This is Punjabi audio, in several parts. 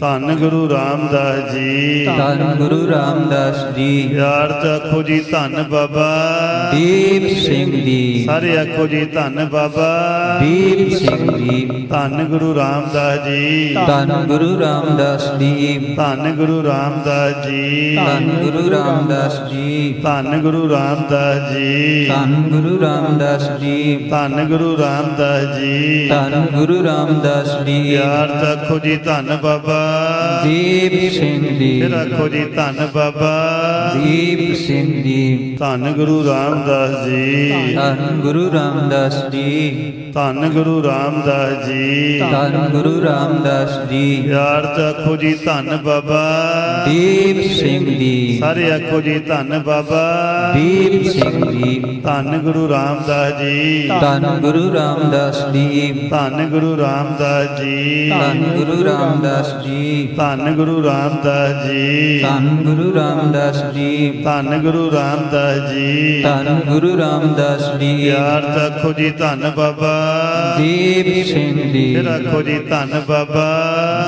ਧੰਨ ਗੁਰੂ ਰਾਮਦਾਸ ਜੀ ਧੰਨ ਗੁਰੂ ਰਾਮਦਾਸ ਜੀ ਯਾਰ ਆਖੋ ਜੀ ਧੰਨ ਬਾਬਾ ਦੀਪ ਸਿੰਘ ਜੀ ਸਾਰੇ ਆਖੋ ਜੀ ਧੰਨ ਬਾਬਾ ਦੀਪ ਸਿੰਘ ਜੀ ਧੰਨ ਗੁਰੂ ਰਾਮਦਾਸ ਜੀ ਧੰਨ ਗੁਰੂ ਰਾਮਦਾਸ ਜੀ ਧੰਨ ਗੁਰੂ ਰਾਮਦਾਸ ਜੀ ਧੰਨ ਗੁਰੂ ਰਾਮਦਾਸ ਜੀ ਧੰਨ ਗੁਰੂ ਰਾਮਦਾਸ ਜੀ ਧੰਨ ਗੁਰੂ ਰਾਮਦਾਸ ਜੀ ਧੰਨ ਗੁਰੂ ਰਾਮਦਾਸ ਜੀ ਧੰਨ ਗੁਰੂ ਰਾਮਦਾਸ ਜੀ ਯਾਰ ਆਖੋ ਜੀ ਧੰਨ ਬਾਬਾ ਦੀਪ ਸਿੰਘ ਜੀ ਫਿਰ ਆਖੋ ਜੀ ਧੰਨ ਬਾਬਾ। ਦੀਪ ਸਿੰਘ ਜੀ ਧੰਨ ਗੁਰੂ ਰਾਮਦਾਸ ਜੀ। ਧੰਨ ਗੁਰੂ ਰਾਮਦਾਸ ਜੀ। ਧੰਨ ਗੁਰੂ ਰਾਮਦਾਸ ਜੀ। ਧੰਨ ਗੁਰੂ ਰਾਮਦਾਸ ਜੀ। ਯਾਰ ਆਖੋ ਜੀ ਧੰਨ ਬਾਬਾ। ਦੀਪ ਸਿੰਘ ਜੀ ਸਾਰੇ ਆਖੋ ਜੀ ਧੰਨ ਬਾਬਾ। ਦੀਪ ਸਿੰਘ ਜੀ ਧੰਨ ਗੁਰੂ ਰਾਮਦਾਸ ਜੀ। ਧੰਨ ਗੁਰੂ ਰਾਮਦਾਸ ਜੀ। ਧੰਨ ਗੁਰੂ ਰਾਮਦਾਸ ਜੀ। ਧੰਨ ਗੁਰੂ ਰਾਮਦਾਸ ਜੀ। ਧੰਨ ਗੁਰੂ ਰਾਮਦਾਸ ਜੀ। ਧੰਨ ਗੁਰੂ ਰਾਮਦਾਸ ਜੀ। ਧੰਨ ਗੁਰੂ ਰਾਮਦਾਸ ਜੀ। ਧੰਨ ਗੁਰੂ ਰਾਮਦਾਸ ਜੀ। ਯਾਰ ਆਖੋ ਜੀ ਧੰਨ ਬਾਬਾ। ਦੀਪ ਸਿੰਘ ਜੀ। ਫਿਰ ਆਖੋ ਜੀ ਧੰਨ ਬਾਬਾ।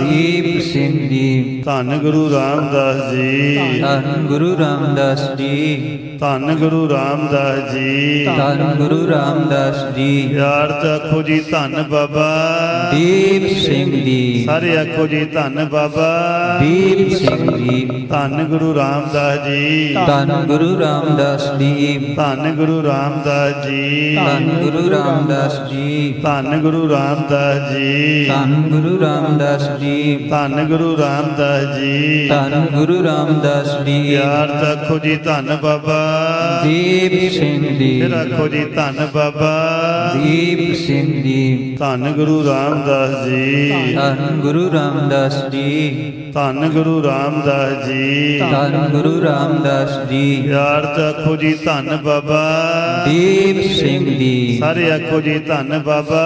ਦੀਪ ਸਿੰਘ ਜੀ ਧੰਨ ਗੁਰੂ ਰਾਮਦਾਸ ਜੀ ਧੰਨ ਗੁਰੂ ਰਾਮਦਾਸ ਜੀ ਧੰਨ ਗੁਰੂ ਰਾਮਦਾਸ ਜੀ ਧੰਨ ਗੁਰੂ ਰਾਮਦਾਸ ਜੀ ਯਾਰ ਆਖੋ ਜੀ ਧੰਨ ਬਾਬਾ ਦੀਪ ਸਿੰਘ ਜੀ ਸਾਰੇ ਆਖੋ ਜੀ ਧੰਨ ਬਾਬਾ ਦੀਪ ਸਿੰਘ ਜੀ ਧੰਨ ਗੁਰੂ ਰਾਮਦਾਸ ਜੀ ਧੰਨ ਗੁਰੂ ਰਾਮਦਾਸ ਜੀ ਧੰਨ ਗੁਰੂ ਰਾਮਦਾਸ ਜੀ ਧੰਨ ਗੁਰੂ ਰਾਮਦਾਸ ਜੀ ਧੰਨ ਗੁਰੂ ਰਾਮਦਾਸ ਜੀ ਧੰਨ ਗੁਰੂ ਰਾਮਦਾਸ ਜੀ। ਧੰਨ ਗੁਰੂ ਰਾਮਦਾਸ ਜੀ। ਧੰਨ ਗੁਰੂ ਰਾਮਦਾਸ ਜੀ। ਯਾਰ ਆਖੋ ਜੀ ਧੰਨ ਬਾਬਾ। ਦੀਪ ਸਿੰਘ ਜੀ। ਫਿਰ ਆਖੋ ਜੀ ਧੰਨ ਬਾਬਾ। ਦੀਪ ਸਿੰਘ ਜੀ। ਧੰਨ ਗੁਰੂ ਰਾਮਦਾਸ ਜੀ। ਧੰਨ ਗੁਰੂ ਰਾਮਦਾਸ ਜੀ। ਧੰਨ ਗੁਰੂ ਰਾਮਦਾਸ ਜੀ। ਧੰਨ ਗੁਰੂ ਰਾਮਦਾਸ ਜੀ। ਯਾਰ ਆਖੋ ਜੀ ਧੰਨ ਬਾਬਾ। ਦੀਪ ਸਿੰਘ ਜੀ। ਸਾਰੇ ਆਖੋ ਜੀ ਧੰਨ ਬਾਬਾ।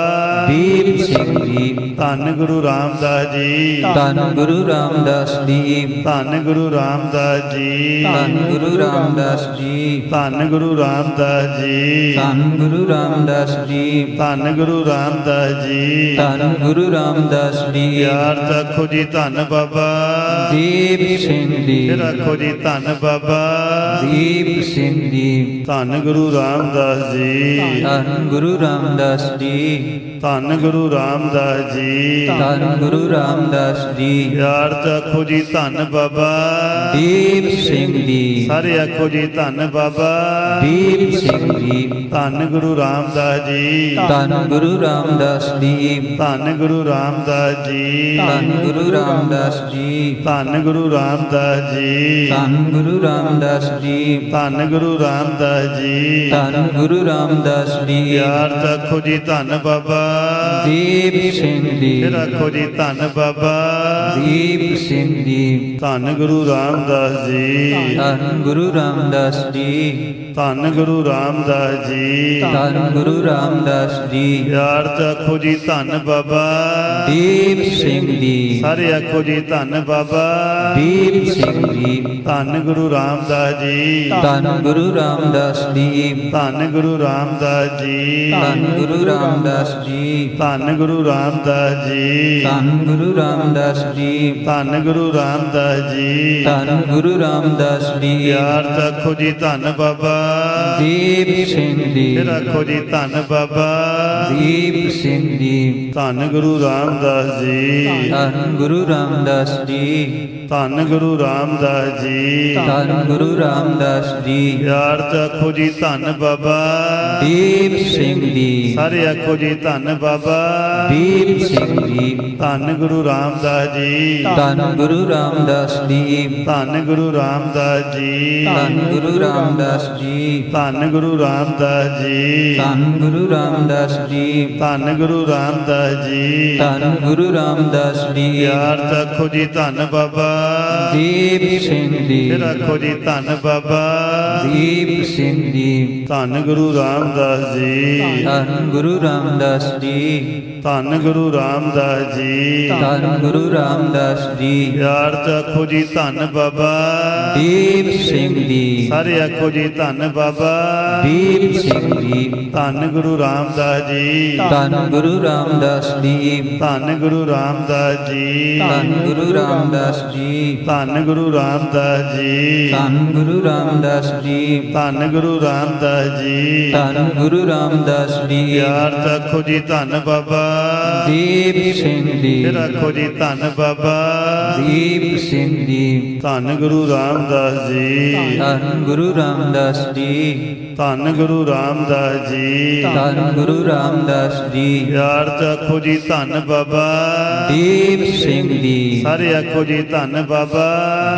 ਦੀਪ ਸਿੰਘ ਜੀ। ਧੰਨ ਗੁਰੂ ਰਾਮਦਾਸ ਜੀ। ਧੰਨ ਗੁਰੂ ਰਾਮਦਾਸ ਜੀ। ਧੰਨ ਗੁਰੂ ਰਾਮਦਾਸ ਜੀ। ਧੰਨ ਗੁਰੂ ਰਾਮਦਾਸ ਜੀ। ਧੰਨ ਗੁਰੂ ਰਾਮਦਾਸ ਜੀ। ਧੰਨ ਗੁਰੂ ਰਾਮਦਾਸ ਜੀ। ਧੰਨ ਗੁਰੂ ਰਾਮਦਾਸ ਜੀ। ਧੰਨ ਗੁਰੂ ਰਾਮਦਾਸ ਜੀ। ਯਾਰ ਆਖੋ ਜੀ ਧੰਨ ਬਾਬਾ। ਦੀਪ ਸਿੰਘ ਜੀ। ਫਿਰ ਆਖੋ ਜੀ ਧੰਨ ਬਾਬਾ। ਦੀਪ ਸਿੰਘ ਜੀ। ਧੰਨ ਗੁਰੂ ਰਾਮਦਾਸ ਜੀ। ਧੰਨ ਗੁਰੂ ਰਾਮਦਾਸ ਜੀ। ਧੰਨ ਗੁਰੂ ਰਾਮਦਾਸ ਜੀ ਧੰਨ ਗੁਰੂ ਰਾਮਦਾਸ ਜੀ ਯਾਰ ਆਖੋ ਜੀ ਧੰਨ ਬਾਬਾ ਦੀਪ ਸਿੰਘ ਜੀ ਸਾਰੇ ਆਖੋ ਜੀ ਧੰਨ ਬਾਬਾ ਦੀਪ ਸਿੰਘ ਜੀ ਧੰਨ ਗੁਰੂ ਰਾਮਦਾਸ ਜੀ ਧੰਨ ਗੁਰੂ ਰਾਮਦਾਸ ਜੀ ਧੰਨ ਗੁਰੂ ਰਾਮਦਾਸ ਜੀ ਧੰਨ ਗੁਰੂ ਰਾਮਦਾਸ ਜੀ ਧੰਨ ਗੁਰੂ ਰਾਮਦਾਸ ਜੀ ਧੰਨ ਗੁਰੂ ਰਾਮਦਾਸ ਜੀ ਧੰਨ ਗੁਰੂ ਰਾਮਦਾਸ ਜੀ ਧੰਨ ਗੁਰੂ ਰਾਮਦਾਸ ਜੀ ਯਾਰ ਆਖੋ ਜੀ ਧੰਨ ਬਾਬਾ ਦੀਪ ਸਿੰਘ ਜੀ ਫਿਰ ਆਖੋ ਜੀ ਧੰਨ ਬਾਬਾ। ਦੀਪ ਸਿੰਘ ਜੀ ਧੰਨ ਗੁਰੂ ਰਾਮਦਾਸ ਜੀ। ਧੰਨ ਗੁਰੂ ਰਾਮਦਾਸ ਜੀ। ਧੰਨ ਗੁਰੂ ਰਾਮਦਾਸ ਜੀ ਧੰਨ ਗੁਰੂ ਰਾਮਦਾਸ ਜੀ ਯਾਰ ਆਖੋ ਜੀ ਧੰਨ ਬਾਬਾ ਦੀਪ ਸਿੰਘ ਜੀ ਸਾਰੇ ਆਖੋ ਜੀ ਧੰਨ ਬਾਬਾ ਦੀਪ ਸਿੰਘ ਜੀ ਧੰਨ ਗੁਰੂ ਰਾਮਦਾਸ ਜੀ ਧੰਨ ਗੁਰੂ ਰਾਮਦਾਸ ਜੀ ਧੰਨ ਗੁਰੂ ਰਾਮਦਾਸ ਜੀ ਧੰਨ ਗੁਰੂ ਰਾਮਦਾਸ ਜੀ ਧੰਨ ਗੁਰੂ ਰਾਮਦਾਸ ਜੀ ਧੰਨ ਗੁਰੂ ਰਾਮਦਾਸ ਜੀ ਧੰਨ ਗੁਰੂ ਰਾਮਦਾਸ ਜੀ ਧੰਨ ਗੁਰੂ ਰਾਮਦਾਸ ਜੀ ਯਾਰ ਆਖੋ ਜੀ ਧੰਨ ਬਾਬਾ ਦੀਪ ਸਿੰਘ ਜੀ ਫਿਰ ਆਖੋ ਜੀ ਧੰਨ ਬਾਬਾ। ਦੀਪ ਸਿੰਘ ਜੀ ਧੰਨ ਗੁਰੂ ਰਾਮਦਾਸ ਜੀ। ਧੰਨ ਗੁਰੂ ਰਾਮਦਾਸ ਜੀ। ਧੰਨ ਗੁਰੂ ਰਾਮਦਾਸ ਜੀ ਧੰਨ ਗੁਰੂ ਰਾਮਦਾਸ ਜੀ ਯਾਰ ਆਖੋ ਜੀ ਧੰਨ ਬਾਬਾ ਦੀਪ ਸਿੰਘ ਜੀ ਸਾਰੇ ਆਖੋ ਜੀ ਧੰਨ ਬਾਬਾ ਦੀਪ ਸਿੰਘ ਜੀ ਧੰਨ ਗੁਰੂ ਰਾਮਦਾਸ ਜੀ ਧੰਨ ਗੁਰੂ ਰਾਮਦਾਸ ਜੀ ਧੰਨ ਗੁਰੂ ਰਾਮਦਾਸ ਜੀ ਧੰਨ ਗੁਰੂ ਰਾਮਦਾਸ ਜੀ ਧੰਨ ਗੁਰੂ ਰਾਮਦਾਸ ਜੀ ਧੰਨ ਗੁਰੂ ਰਾਮਦਾਸ ਜੀ ਧੰਨ ਗੁਰੂ ਰਾਮਦਾਸ ਜੀ ਧੰਨ ਗੁਰੂ ਰਾਮਦਾਸ ਜੀ ਯਾਰ ਆਖੋ ਜੀ ਧੰਨ ਬਾਬਾ ਦੀਪ ਸਿੰਘ ਜੀ ਫਿਰ ਆਖੋ ਜੀ ਧੰਨ ਬਾਬਾ। ਦੀਪ ਸਿੰਘ ਜੀ ਧੰਨ ਗੁਰੂ ਰਾਮਦਾਸ ਜੀ। ਧੰਨ ਗੁਰੂ ਰਾਮਦਾਸ ਜੀ। ਧੰਨ ਗੁਰੂ ਰਾਮਦਾਸ ਜੀ ਧੰਨ ਗੁਰੂ ਰਾਮਦਾਸ ਜੀ ਯਾਰ ਆਖੋ ਜੀ ਧੰਨ ਬਾਬਾ ਦੀਪ ਸਿੰਘ ਜੀ ਸਾਰੇ ਆਖੋ ਜੀ ਧੰਨ ਬਾਬਾ ਦੀਪ ਸਿੰਘ ਜੀ ਧੰਨ ਗੁਰੂ ਰਾਮਦਾਸ ਜੀ ਧੰਨ ਗੁਰੂ ਰਾਮਦਾਸ ਜੀ ਧੰਨ ਗੁਰੂ ਰਾਮਦਾਸ ਜੀ ਧੰਨ ਗੁਰੂ ਰਾਮਦਾਸ ਜੀ ਧੰਨ ਗੁਰੂ ਰਾਮਦਾਸ ਜੀ ਧੰਨ ਗੁਰੂ ਰਾਮਦਾਸ ਜੀ ਧੰਨ ਗੁਰੂ ਰਾਮਦਾਸ ਜੀ ਧੰਨ ਗੁਰੂ ਰਾਮਦਾਸ ਜੀ ਯਾਰ ਆਖੋ ਜੀ ਧੰਨ ਬਾਬਾ ਦੀਪ ਸਿੰਘ ਜੀ ਫਿਰ ਜੀ ਧੰਨ ਬਾਬਾ। ਦੀਪ ਸਿੰਘ ਜੀ ਧੰਨ ਗੁਰੂ ਰਾਮਦਾਸ ਜੀ ਧੰਨ ਗੁਰੂ ਰਾਮਦਾਸ ਜੀ ਧੰਨ ਗੁਰੂ ਰਾਮਦਾਸ ਜੀ ਧੰਨ ਗੁਰੂ ਰਾਮਦਾਸ ਜੀ ਯਾਰ ਆਖੋ ਜੀ ਧੰਨ ਬਾਬਾ ਦੀਪ ਸਿੰਘ ਜੀ ਸਾਰੇ ਆਖੋ ਜੀ ਧੰਨ ਬਾਬਾ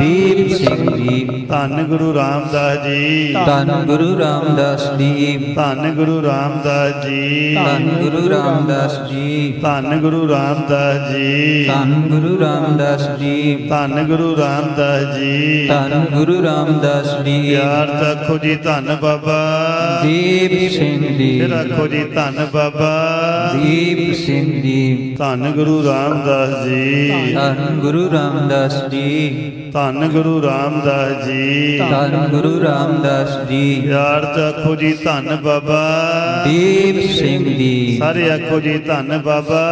ਦੀਪ ਸਿੰਘ ਜੀ ਧੰਨ ਗੁਰੂ ਰਾਮਦਾਸ ਜੀ ਧੰਨ ਗੁਰੂ ਰਾਮਦਾਸ ਜੀ ਧੰਨ ਗੁਰੂ ਰਾਮਦਾਸ ਜੀ ਧੰਨ ਗੁਰੂ ਰਾਮਦਾਸ ਜੀ ਧੰਨ ਗੁਰੂ ਰਾਮਦਾਸ ਜੀ ਧੰਨ ਗੁਰੂ ਰਾਮਦਾਸ ਜੀ ਧੰਨ ਗੁਰੂ ਰਾਮਦਾਸ ਜੀ। ਧੰਨ ਗੁਰੂ ਰਾਮਦਾਸ ਜੀ। ਯਾਰ ਆਖੋ ਜੀ ਧੰਨ ਬਾਬਾ। ਦੀਪ ਸਿੰਘ ਜੀ। ਫਿਰ ਆਖੋ ਜੀ ਧੰਨ ਬਾਬਾ। ਦੀਪ ਸਿੰਘ ਜੀ। ਧੰਨ ਗੁਰੂ ਰਾਮਦਾਸ ਜੀ। ਧੰਨ ਗੁਰੂ ਰਾਮਦਾਸ ਜੀ। ਧੰਨ ਗੁਰੂ ਰਾਮਦਾਸ ਜੀ। ਧੰਨ ਗੁਰੂ ਰਾਮਦਾਸ ਜੀ। ਯਾਰ ਆਖੋ ਜੀ ਧੰਨ ਬਾਬਾ। ਦੀਪ ਸਿੰਘ ਜੀ। ਸਾਰੇ ਆਖੋ ਜੀ ਧੰਨ ਬਾਬਾ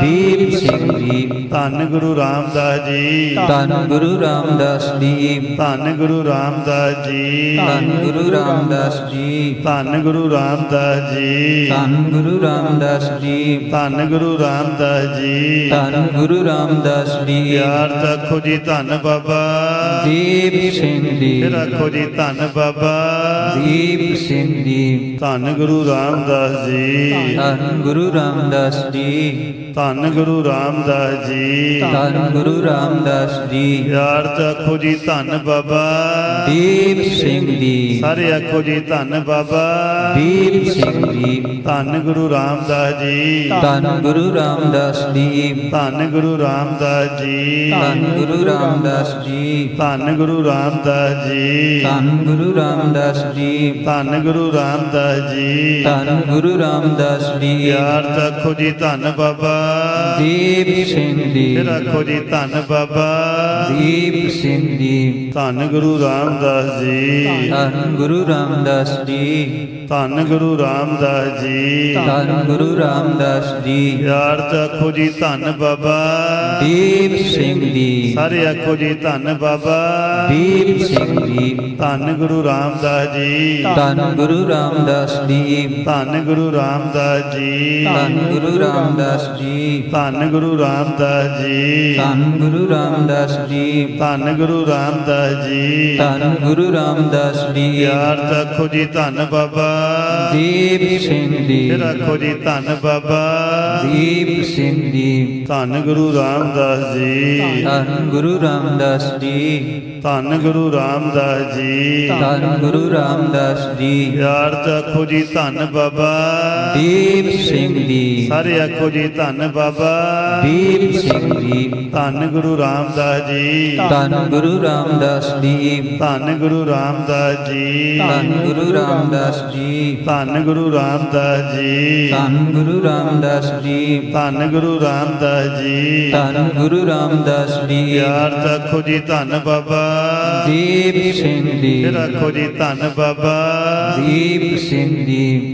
ਦੀਪ ਸਿੰਘ ਜੀ ਧੰਨ ਗੁਰੂ ਰਾਮਦਾਸ ਜੀ ਧੰਨ ਗੁਰੂ ਰਾਮਦਾਸ ਜੀ ਧੰਨ ਗੁਰੂ ਰਾਮਦਾਸ ਜੀ ਧੰਨ ਗੁਰੂ ਰਾਮਦਾਸ ਜੀ ਧੰਨ ਗੁਰੂ ਰਾਮਦਾਸ ਜੀ ਧੰਨ ਗੁਰੂ ਰਾਮਦਾਸ ਜੀ ਧੰਨ ਗੁਰੂ ਰਾਮਦਾਸ ਜੀ ਧੰਨ ਗੁਰੂ ਰਾਮਦਾਸ ਜੀ ਯਾਰ ਆਖੋ ਜੀ ਧੰਨ ਬਾਬਾ ਦੀਪ ਸਿੰਘ ਜੀ ਫਿਰ ਆਖੋ ਜੀ ਧੰਨ ਬਾਬਾ ਦੀਪ ਸਿੰਘ ਜੀ ਧੰਨ ਗੁਰੂ ਰਾਮਦਾਸ ਜੀ ਧੰਨ ਗੁਰੂ ਰਾਮਦਾਸ ਜੀ ਧੰਨ ਗੁਰੂ ਰਾਮਦਾਸ ਜੀ ਧੰਨ ਗੁਰੂ ਰਾਮਦਾਸ ਜੀ ਯਾਰ ਆਖੋ ਜੀ ਧੰਨ ਬਾਬਾ ਦੀਪ ਸਿੰਘ ਜੀ ਸਾਰੇ ਆਖੋ ਜੀ ਧੰਨ ਬਾਬਾ ਦੀਪ ਸਿੰਘ ਜੀ ਧੰਨ ਗੁਰੂ ਰਾਮਦਾਸ ਜੀ ਧੰਨ ਗੁਰੂ ਰਾਮਦਾਸ ਜੀ ਧੰਨ ਗੁਰੂ ਰਾਮਦਾਸ ਜੀ ਧੰਨ ਗੁਰੂ ਰਾਮਦਾਸ ਜੀ ਧੰਨ ਗੁਰੂ ਰਾਮਦਾਸ ਜੀ ਧੰਨ ਗੁਰੂ ਰਾਮਦਾਸ ਜੀ ਧੰਨ ਗੁਰੂ ਰਾਮਦਾਸ ਜੀ ਧੰਨ ਗੁਰੂ ਰਾਮਦਾਸ ਜੀ ਯਾਰ ਆਖੋ ਜੀ ਧੰਨ ਬਾਬਾ। ਦੀਪ ਸਿੰਘ ਜੀ। ਫਿਰ ਆਖੋ ਜੀ ਧੰਨ ਬਾਬਾ। ਦੀਪ ਸਿੰਘ ਜੀ। ਧੰਨ ਗੁਰੂ ਰਾਮਦਾਸ ਜੀ। ਧੰਨ ਗੁਰੂ ਰਾਮਦਾਸ ਜੀ। ਧੰਨ ਗੁਰੂ ਰਾਮਦਾਸ ਜੀ। ਧੰਨ ਗੁਰੂ ਰਾਮਦਾਸ ਜੀ। ਯਾਰ ਆਖੋ ਜੀ ਧੰਨ ਬਾਬਾ। ਦੀਪ ਸਿੰਘ ਜੀ। ਸਾਰੇ ਆਖੋ ਜੀ ਧੰਨ ਬਾਬਾ। ਦੀਪ ਸਿੰਘ ਜੀ। ਧੰਨ ਗੁਰੂ ਰਾਮਦਾਸ ਜੀ। ਧੰਨ ਗੁਰੂ ਰਾਮਦਾਸ ਜੀ। ਧੰਨ ਗੁਰੂ ਰਾਮਦਾਸ ਜੀ। ਧੰਨ ਗੁਰੂ ਰਾਮਦਾਸ ਜੀ। ਧੰਨ ਗੁਰੂ ਰਾਮਦਾਸ ਜੀ। ਧੰਨ ਗੁਰੂ ਰਾਮਦਾਸ ਜੀ। ਧੰਨ ਗੁਰੂ ਰਾਮਦਾਸ ਜੀ। ਧੰਨ ਗੁਰੂ ਰਾਮਦਾਸ ਜੀ। ਯਾਰ ਆਖੋ ਜੀ ਧੰਨ ਬਾਬਾ। ਦੀਪ ਸਿੰਘ ਜੀ। ਫਿਰ ਆਖੋ ਜੀ ਧੰਨ ਬਾਬਾ। ਦੀਪ ਸਿੰਘ ਜੀ ਧੰਨ ਗੁਰੂ ਰਾਮਦਾਸ ਜੀ ਧੰਨ ਗੁਰੂ ਰਾਮਦਾਸ ਜੀ ਧੰਨ ਗੁਰੂ ਰਾਮਦਾਸ ਜੀ ਧੰਨ ਗੁਰੂ ਰਾਮਦਾਸ ਜੀ ਯਾਰ ਆਖੋ ਜੀ ਧੰਨ ਬਾਬਾ ਦੀਪ ਸਿੰਘ ਜੀ ਸਾਰੇ ਆਖੋ ਜੀ ਧੰਨ ਬਾਬਾ ਦੀਪ ਸਿੰਘ ਜੀ ਧੰਨ ਗੁਰੂ ਰਾਮਦਾਸ ਜੀ ਧੰਨ ਗੁਰੂ ਰਾਮਦਾਸ ਜੀ ਧੰਨ ਗੁਰੂ ਰਾਮਦਾਸ ਜੀ ਧੰਨ ਗੁਰੂ ਰਾਮਦਾਸ ਜੀ ਧੰਨ ਗੁਰੂ ਰਾਮਦਾਸ ਜੀ ਧੰਨ ਗੁਰੂ ਰਾਮਦਾਸ ਜੀ ਧੰਨ ਗੁਰੂ ਰਾਮਦਾਸ ਜੀ। ਧੰਨ ਗੁਰੂ ਰਾਮਦਾਸ ਜੀ। ਯਾਰ ਆਖੋ ਜੀ ਧੰਨ ਬਾਬਾ। ਦੀਪ ਸਿੰਘ ਜੀ। ਫਿਰ ਆਖੋ ਜੀ ਧੰਨ ਬਾਬਾ। ਦੀਪ ਸਿੰਘ ਜੀ।